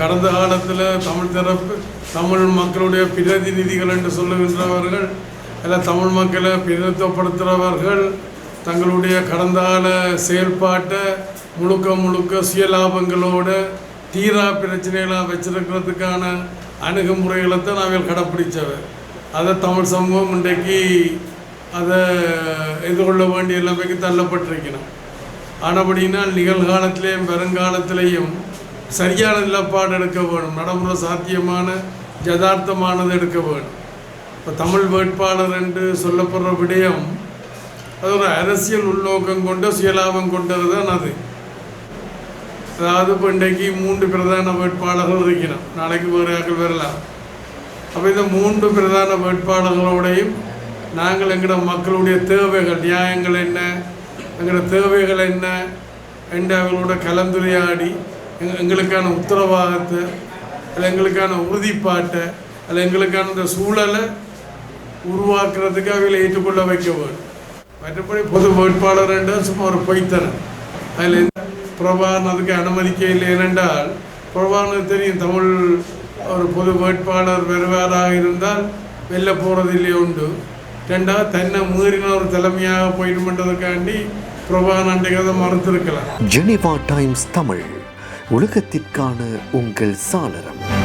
கடந்த காலத்தில் தமிழ் தரப்பு தமிழ் மக்களுடைய பிரதிநிதிகள் என்று சொல்லுகின்றவர்கள் அல்ல தமிழ் மக்களை பிரதித்துவப்படுத்துகிறவர்கள் தங்களுடைய கடந்த கால செயல்பாட்டை முழுக்க முழுக்க சுயலாபங்களோடு தீரா பிரச்சனைகளாக வச்சிருக்கிறதுக்கான அணுகுமுறைகளை தான் நாங்கள் கடைப்பிடித்தவர் அதை தமிழ் சமூகம் இன்றைக்கு அதை எதிர்கொள்ள வேண்டிய நிலைமைக்கு தள்ளப்பட்டிருக்கணும் ஆனபடினால் நிகழ்காலத்திலேயும் வருங்காலத்திலேயும் சரியான நிலப்பாடு எடுக்க வேணும். நடைமுறை சாத்தியமான யதார்த்தமானது எடுக்க வேணும். இப்போ தமிழ் வேட்பாளர் என்று சொல்லப்படுற விடயம் அது ஒரு அரசியல் உள்நோக்கம் கொண்ட சுயலாபம் கொண்டது தான் அது. அதாவது இப்போ இன்றைக்கு மூன்று பிரதான வேட்பாளர்கள் இருக்கிறோம் நாளைக்கு வேறு ஆக்கள் வரலாம். அப்போ இந்த மூன்று பிரதான வேட்பாளர்களோடையும் நாங்கள் எங்களோட மக்களுடைய தேவைகள் நியாயங்கள் என்ன எங்களோட தேவைகள் என்ன என்று அவர்களோட கலந்துரையாடி எங்களுக்கான உத்தரவாதத்தை அல்ல எங்களுக்கான உறுதிப்பாட்டை அல்ல எங்களுக்கான இந்த சூழலை உருவாக்குறதுக்கு அவங்களை ஏற்றுக்கொள்ள வைக்க வேண்டும். மற்றபடி பொது வேட்பாளர் என்றால் சும்மா ஒரு பொய்த்தனம். அதில் எந்த பிரபாகரன் அதுக்கு அனுமதிக்க இல்லை ஏனென்றால் பிரபாகரனுக்கு தெரியும் தமிழ் ஒரு பொது வேட்பாளர் வருவாராக இருந்தால் வெளில போகிறது இல்லையே உண்டு. ரெண்டாவது தன்னை மீறின ஒரு தலைமையாக போயிடுமென்றதுக்காண்டி பிரபாகரன் அன்றைக்கு மறுத்திருக்கலாம். Geneva Times Tamil. உலகத்திற்கான உங்கள் சாளரம்.